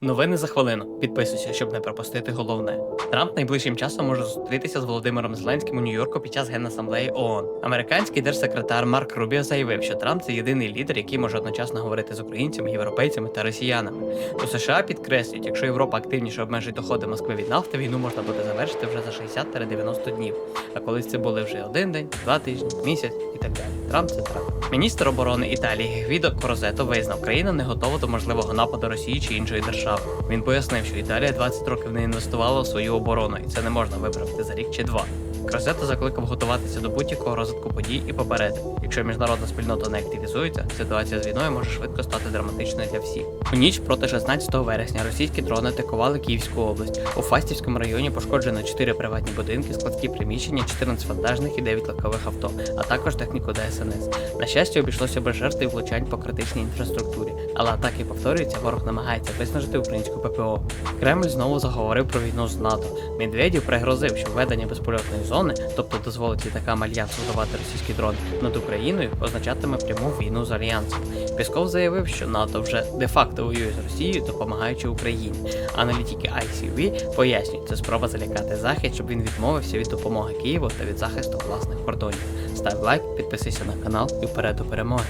Новини за хвилину. Підписуйся, щоб не пропустити головне. Трамп найближчим часом може зустрітися з Володимиром Зеленським у Нью-Йорку під час генасамблеї ООН. Американський держсекретар Марк Рубіо заявив, що Трамп це єдиний лідер, який може одночасно говорити з українцями, європейцями та росіянами. У США підкреслюють, якщо Європа активніше обмежить доходи Москви від нафти, війну можна буде завершити вже за 60-90 днів. А колись це були вже один день, два тижні, місяць і так далі. Трамп це Трамп. Міністр оборони Італії Гвідо Корозето визнав, країна не готова до можливого нападу Росії чи іншої держави. Він пояснив, що Італія 20 років не інвестувала у свою оборону, і це не можна виправити за рік чи два. Крозето закликав готуватися до будь-якого розвитку подій і попередив, якщо міжнародна спільнота не активізується, ситуація з війною може швидко стати драматичною для всіх. У ніч проти 16 вересня російські дрони атакували Київську область. У Фастівському районі пошкоджено 4 приватні будинки, складські приміщення, 14 вантажних і 9 легкових авто, а також техніку ДСНС. На щастя, обійшлося без жертв і влучань по критичній інфраструктурі, але атаки повторюються, ворог намагається виснажити українську ППО. Кремль знову заговорив про війну з НАТО. Медведєв пригрозив, що введення безпольотної зони, тобто дозволить літакам альянсу здавати російські дрони над Україною, означатиме пряму війну з альянсом. Пісков заявив, що НАТО вже де-факто воює з Росією, допомагаючи Україні. Аналітики ICV пояснюють, це спроба залякати Захід, щоб він відмовився від допомоги Києву та від захисту власних кордонів. Став лайк, підписуйся на канал і вперед до перемоги.